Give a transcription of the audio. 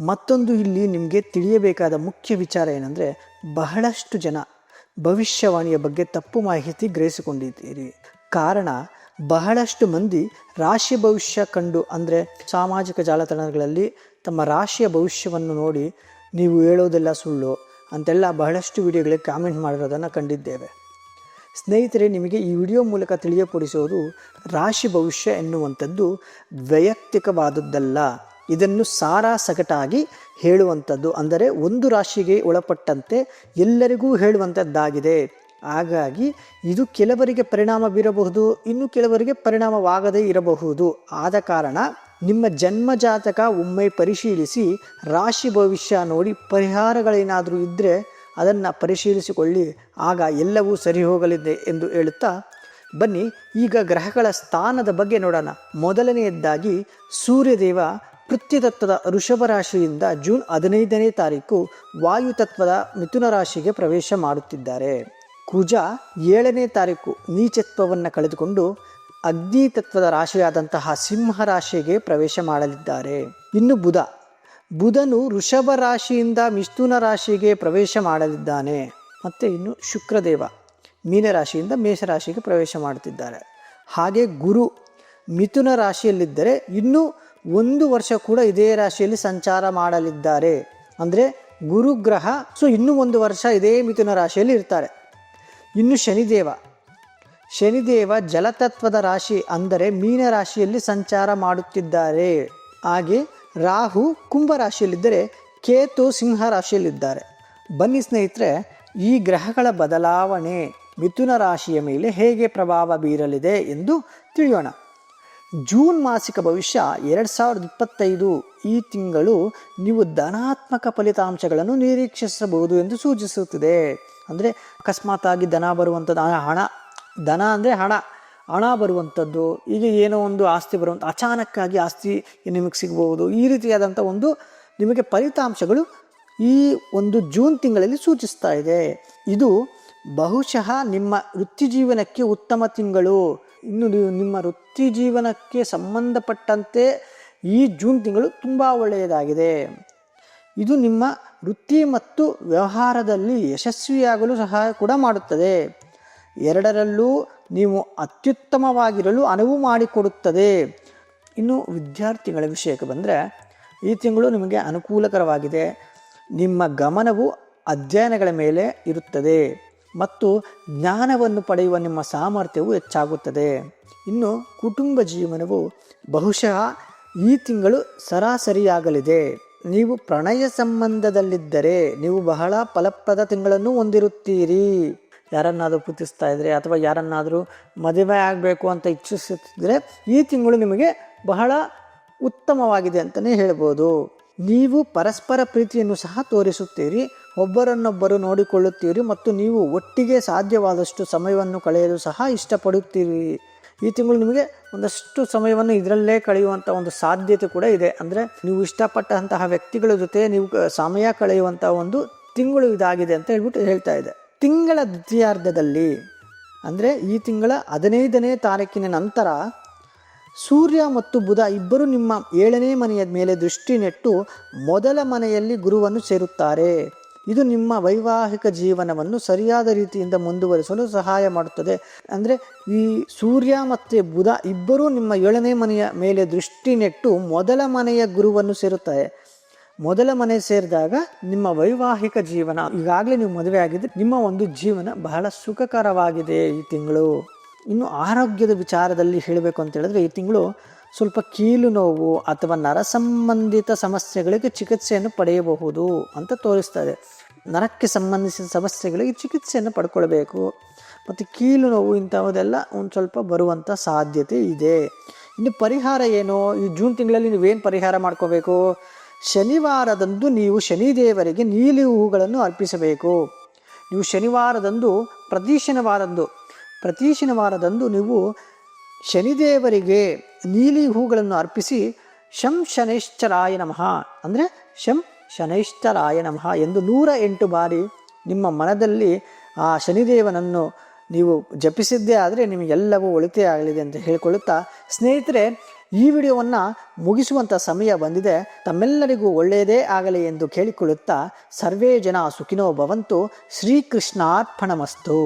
ಮತ್ತೊಂದು ಇಲ್ಲಿ ನಿಮಗೆ ತಿಳಿಯಬೇಕಾದ ಮುಖ್ಯ ವಿಚಾರ ಏನಂದರೆ ಬಹಳಷ್ಟು ಜನ ಭವಿಷ್ಯವಾಣಿಯ ಬಗ್ಗೆ ತಪ್ಪು ಮಾಹಿತಿ ಗ್ರಹಿಸಿಕೊಂಡಿದ್ದೀರಿ. ಕಾರಣ ಬಹಳಷ್ಟು ಮಂದಿ ರಾಶಿ ಭವಿಷ್ಯ ಕಂಡು ಅಂದರೆ ಸಾಮಾಜಿಕ ಜಾಲತಾಣಗಳಲ್ಲಿ ತಮ್ಮ ರಾಶಿಯ ಭವಿಷ್ಯವನ್ನು ನೋಡಿ ನೀವು ಹೇಳೋದೆಲ್ಲ ಸುಳ್ಳು ಅಂತೆಲ್ಲ ಬಹಳಷ್ಟು ವಿಡಿಯೋಗಳಿಗೆ ಕಾಮೆಂಟ್ ಮಾಡಿರೋದನ್ನು ಕಂಡಿದ್ದೇವೆ. ಸ್ನೇಹಿತರೆ, ನಿಮಗೆ ಈ ವಿಡಿಯೋ ಮೂಲಕ ತಿಳಿಯಪಡಿಸೋದು ರಾಶಿ ಭವಿಷ್ಯ ಎನ್ನುವಂಥದ್ದು ವೈಯಕ್ತಿಕವಾದದ್ದಲ್ಲ ಇದನ್ನು ಸಾರ ಸಗಟಾಗಿ ಹೇಳುವಂಥದ್ದು. ಅಂದರೆ ಒಂದು ರಾಶಿಗೆ ಒಳಪಟ್ಟಂತೆ ಎಲ್ಲರಿಗೂ ಹೇಳುವಂಥದ್ದಾಗಿದೆ. ಹಾಗಾಗಿ ಇದು ಕೆಲವರಿಗೆ ಪರಿಣಾಮ ಬೀರಬಹುದು, ಇನ್ನು ಕೆಲವರಿಗೆ ಪರಿಣಾಮವಾಗದೇ ಇರಬಹುದು. ಆದ ಕಾರಣ ನಿಮ್ಮ ಜನ್ಮ ಜಾತಕ ಒಮ್ಮೆ ಪರಿಶೀಲಿಸಿ, ರಾಶಿ ಭವಿಷ್ಯ ನೋಡಿ ಪರಿಹಾರಗಳೇನಾದರೂ ಇದ್ದರೆ ಅದನ್ನು ಪರಿಶೀಲಿಸಿಕೊಳ್ಳಿ. ಆಗ ಎಲ್ಲವೂ ಸರಿ ಹೋಗಲಿದೆ ಎಂದು ಹೇಳುತ್ತಾ, ಬನ್ನಿ ಈಗ ಗ್ರಹಗಳ ಸ್ಥಾನದ ಬಗ್ಗೆ ನೋಡೋಣ. ಮೊದಲನೆಯದ್ದಾಗಿ ಸೂರ್ಯದೇವ ಪೃಥ್ವಿತತ್ವದ ಋಷಭ ರಾಶಿಯಿಂದ ಜೂನ್ ಹದಿನೈದನೇ ತಾರೀಕು ವಾಯುತತ್ವದ ಮಿಥುನ ರಾಶಿಗೆ ಪ್ರವೇಶ ಮಾಡುತ್ತಿದ್ದಾರೆ. ಕುಜ ಏಳನೇ ತಾರೀಕು ನೀಚತ್ವವನ್ನು ಕಳೆದುಕೊಂಡು ಅಗ್ನಿ ತತ್ವದ ರಾಶಿಯಾದಂತಹ ಸಿಂಹ ರಾಶಿಗೆ ಪ್ರವೇಶ ಮಾಡಲಿದ್ದಾರೆ. ಇನ್ನು ಬುಧ, ಬುಧನು ಋಷಭ ರಾಶಿಯಿಂದ ಮಿಥುನ ರಾಶಿಗೆ ಪ್ರವೇಶ ಮಾಡಲಿದ್ದಾನೆ. ಮತ್ತು ಇನ್ನು ಶುಕ್ರದೇವ ಮೀನರಾಶಿಯಿಂದ ಮೇಷರಾಶಿಗೆ ಪ್ರವೇಶ ಮಾಡುತ್ತಿದ್ದಾರೆ. ಹಾಗೆ ಗುರು ಮಿಥುನ ರಾಶಿಯಲ್ಲಿದ್ದರೆ ಇನ್ನೂ ಒಂದು ವರ್ಷ ಕೂಡ ಇದೇ ರಾಶಿಯಲ್ಲಿ ಸಂಚಾರ ಮಾಡಲಿದ್ದಾರೆ. ಅಂದರೆ ಗುರುಗ್ರಹ ಸೊ ಇನ್ನೂ ಒಂದು ವರ್ಷ ಇದೇ ಮಿಥುನ ರಾಶಿಯಲ್ಲಿ ಇರ್ತಾರೆ. ಇನ್ನು ಶನಿದೇವ. ಶನಿದೇವ ಜಲತತ್ವದ ರಾಶಿ ಅಂದರೆ ಮೀನ ರಾಶಿಯಲ್ಲಿ ಸಂಚಾರ ಮಾಡುತ್ತಿದ್ದಾರೆ. ಹಾಗೆ ರಾಹು ಕುಂಭ ರಾಶಿಯಲ್ಲಿದ್ದರೆ ಕೇತು ಸಿಂಹ ರಾಶಿಯಲ್ಲಿದ್ದಾರೆ. ಬನ್ನಿ ಸ್ನೇಹಿತರೆ, ಈ ಗ್ರಹಗಳ ಬದಲಾವಣೆ ಮಿಥುನ ರಾಶಿಯ ಮೇಲೆ ಹೇಗೆ ಪ್ರಭಾವ ಬೀರಲಿದೆ ಎಂದು ತಿಳಿಯೋಣ. ಜೂನ್ ಮಾಸಿಕ ಭವಿಷ್ಯ ಎರಡು ಸಾವಿರದ ಇಪ್ಪತ್ತೈದು ಈ ತಿಂಗಳು ನೀವು ಧನಾತ್ಮಕ ಫಲಿತಾಂಶಗಳನ್ನು ನಿರೀಕ್ಷಿಸಬಹುದು ಎಂದು ಸೂಚಿಸುತ್ತಿದೆ. ಅಂದರೆ ಅಕಸ್ಮಾತಾಗಿ ಧನ ಬರುವಂಥದ್ದು ಹಣ ಧನ ಅಂದರೆ ಹಣ ಹಣ ಬರುವಂಥದ್ದು ಈಗ ಏನೋ ಒಂದು ಆಸ್ತಿ ಬರುವಂಥ ಅಚಾನಕ್ಕಾಗಿ ಆಸ್ತಿ ನಿಮಗೆ ಸಿಗಬಹುದು, ಈ ರೀತಿಯಾದಂಥ ಒಂದು ನಿಮಗೆ ಫಲಿತಾಂಶಗಳು ಈ ಒಂದು ಜೂನ್ ತಿಂಗಳಲ್ಲಿ ಸೂಚಿಸ್ತಾ ಇದೆ. ಇದು ಬಹುಶಃ ನಿಮ್ಮ ವೃತ್ತಿ ಜೀವನಕ್ಕೆ ಉತ್ತಮ ತಿಂಗಳು. ಇನ್ನು ನಿಮ್ಮ ವೃತ್ತಿ ಜೀವನಕ್ಕೆ ಸಂಬಂಧಪಟ್ಟಂತೆ ಈ ಜೂನ್ ತಿಂಗಳು ತುಂಬ ಒಳ್ಳೆಯದಾಗಿದೆ. ಇದು ನಿಮ್ಮ ವೃತ್ತಿ ಮತ್ತು ವ್ಯವಹಾರದಲ್ಲಿ ಯಶಸ್ವಿಯಾಗಲು ಸಹಾಯ ಕೂಡ ಮಾಡುತ್ತದೆ. ಎರಡರಲ್ಲೂ ನೀವು ಅತ್ಯುತ್ತಮವಾಗಿರಲು ಅನುವು ಮಾಡಿಕೊಡುತ್ತದೆ. ಇನ್ನು ವಿದ್ಯಾರ್ಥಿಗಳ ವಿಷಯಕ್ಕೆ ಬಂದರೆ, ಈ ತಿಂಗಳು ನಿಮಗೆ ಅನುಕೂಲಕರವಾಗಿದೆ. ನಿಮ್ಮ ಗಮನವು ಅಧ್ಯಯನಗಳ ಮೇಲೆ ಇರುತ್ತದೆ. ಮತ್ತು ಜ್ಞಾನವನ್ನು ಪಡೆಯುವ ನಿಮ್ಮ ಸಾಮರ್ಥ್ಯವು ಹೆಚ್ಚಾಗುತ್ತದೆ. ಇನ್ನು ಕುಟುಂಬ ಜೀವನವು ಬಹುಶಃ ಈ ತಿಂಗಳು ಸರಾಸರಿಯಾಗಲಿದೆ. ನೀವು ಪ್ರಣಯ ಸಂಬಂಧದಲ್ಲಿದ್ದರೆ ನೀವು ಬಹಳ ಫಲಪ್ರದ ತಿಂಗಳನ್ನು ಹೊಂದಿರುತ್ತೀರಿ. ಯಾರನ್ನಾದರೂ ಪ್ರೀತಿಸ್ತಾ ಇದ್ದರೆ ಅಥವಾ ಯಾರನ್ನಾದರೂ ಮದುವೆ ಆಗಬೇಕು ಅಂತ ಇಚ್ಛಿಸುತ್ತಿದ್ದರೆ ಈ ತಿಂಗಳು ನಿಮಗೆ ಬಹಳ ಉತ್ತಮವಾಗಿದೆ ಅಂತಲೇ ಹೇಳ್ಬೋದು. ನೀವು ಪರಸ್ಪರ ಪ್ರೀತಿಯನ್ನು ಸಹ ತೋರಿಸುತ್ತೀರಿ. ಒಬ್ಬರನ್ನೊಬ್ಬರು ನೋಡಿಕೊಳ್ಳುತ್ತೀರಿ ಮತ್ತು ನೀವು ಒಟ್ಟಿಗೆ ಸಾಧ್ಯವಾದಷ್ಟು ಸಮಯವನ್ನು ಕಳೆಯಲು ಸಹ ಇಷ್ಟಪಡುತ್ತೀರಿ. ಈ ತಿಂಗಳು ನಿಮಗೆ ಒಂದಷ್ಟು ಸಮಯವನ್ನು ಇದರಲ್ಲೇ ಕಳೆಯುವಂಥ ಒಂದು ಸಾಧ್ಯತೆ ಕೂಡ ಇದೆ. ಅಂದರೆ ನೀವು ಇಷ್ಟಪಟ್ಟಂತಹ ವ್ಯಕ್ತಿಗಳ ಜೊತೆ ನೀವು ಸಮಯ ಕಳೆಯುವಂಥ ಒಂದು ತಿಂಗಳು ಇದಾಗಿದೆ ಅಂತ ಹೇಳ್ಬಿಟ್ಟು ಹೇಳ್ತಾ ಇದೆ. ತಿಂಗಳ ದ್ವಿತೀಯಾರ್ಧದಲ್ಲಿ, ಅಂದರೆ ಈ ತಿಂಗಳ ಹದಿನೈದನೇ ತಾರೀಕಿನ ನಂತರ ಸೂರ್ಯ ಮತ್ತು ಬುಧ ಇಬ್ಬರು ನಿಮ್ಮ ಏಳನೇ ಮನೆಯ ಮೇಲೆ ದೃಷ್ಟಿ ನೆಟ್ಟು ಮೊದಲ ಮನೆಯಲ್ಲಿ ಗುರುವನ್ನು ಸೇರುತ್ತಾರೆ. ಇದು ನಿಮ್ಮ ವೈವಾಹಿಕ ಜೀವನವನ್ನು ಸರಿಯಾದ ರೀತಿಯಿಂದ ಮುಂದುವರಿಸಲು ಸಹಾಯ ಮಾಡುತ್ತದೆ. ಅಂದರೆ ಈ ಸೂರ್ಯ ಮತ್ತು ಬುಧ ಇಬ್ಬರೂ ನಿಮ್ಮ ಏಳನೇ ಮನೆಯ ಮೇಲೆ ದೃಷ್ಟಿ ನೆಟ್ಟು ಮೊದಲ ಮನೆಯ ಗುರುವನ್ನು ಸೇರುತ್ತಾರೆ. ಮೊದಲ ಮನೆ ಸೇರಿದಾಗ ನಿಮ್ಮ ವೈವಾಹಿಕ ಜೀವನ, ಈಗಾಗಲೇ ನೀವು ಮದುವೆ ಆಗಿದ್ದರೆ ನಿಮ್ಮ ಒಂದು ಜೀವನ ಬಹಳ ಸುಖಕರವಾಗಿದೆ ಈ ತಿಂಗಳು. ಇನ್ನು ಆರೋಗ್ಯದ ವಿಚಾರದಲ್ಲಿ ಹೇಳಬೇಕು ಅಂತ ಹೇಳಿದ್ರೆ ಈ ತಿಂಗಳು ಸ್ವಲ್ಪ ಕೀಲು ನೋವು ಅಥವಾ ನರ ಸಂಬಂಧಿತ ಸಮಸ್ಯೆಗಳಿಗೆ ಚಿಕಿತ್ಸೆಯನ್ನು ಪಡೆಯಬಹುದು ಅಂತ ತೋರಿಸ್ತಾ ಇದೆ ನರಕ್ಕೆ ಸಂಬಂಧಿಸಿದ ಸಮಸ್ಯೆಗಳಿಗೆ ಚಿಕಿತ್ಸೆಯನ್ನು ಪಡ್ಕೊಳ್ಬೇಕು. ಮತ್ತು ಕೀಲು ನೋವು ಇಂಥವುದೆಲ್ಲ ಒಂದು ಸ್ವಲ್ಪ ಬರುವಂಥ ಸಾಧ್ಯತೆ ಇದೆ. ಇನ್ನು ಪರಿಹಾರ ಏನು? ಈ ಜೂನ್ ತಿಂಗಳಲ್ಲಿ ನೀವೇನು ಪರಿಹಾರ ಮಾಡ್ಕೋಬೇಕು? ಶನಿವಾರದಂದು ನೀವು ಶನಿದೇವರಿಗೆ ನೀಲಿ ಹೂಗಳನ್ನು ಅರ್ಪಿಸಬೇಕು. ನೀವು ಶನಿವಾರದಂದು, ಪ್ರತಿ ಶನಿವಾರದಂದು ಪ್ರತಿ ಶನಿವಾರದಂದು ನೀವು ಶನಿದೇವರಿಗೆ ನೀಲಿ ಹೂಗಳನ್ನು ಅರ್ಪಿಸಿ ಶಂ ಶನೈಶ್ಚರಾಯ ನಮಃ. ಅಂದರೆ ಶಂ ಶನೈಶ್ಚರಾಯ ನಮಃ ಎಂದು ನೂರ ಎಂಟು ಬಾರಿ ನಿಮ್ಮ ಮನದಲ್ಲಿ ಆ ಶನಿದೇವನನ್ನು ನೀವು ಜಪಿಸಿದ್ದೇ ಆದರೆ ನಿಮಗೆಲ್ಲವೂ ಒಳಿತೇ ಆಗಲಿದೆ ಅಂತ ಹೇಳಿಕೊಳ್ಳುತ್ತಾ ಸ್ನೇಹಿತರೆ, ಈ ವಿಡಿಯೋವನ್ನು ಮುಗಿಸುವಂಥ ಸಮಯ ಬಂದಿದೆ. ತಮ್ಮೆಲ್ಲರಿಗೂ ಒಳ್ಳೆಯದೇ ಆಗಲಿ ಎಂದು ಕೇಳಿಕೊಳ್ಳುತ್ತಾ ಸರ್ವೇ ಜನ ಸುಖಿನೋ ಭವಂತು. ಶ್ರೀಕೃಷ್ಣಾರ್ಪಣಮಸ್ತು.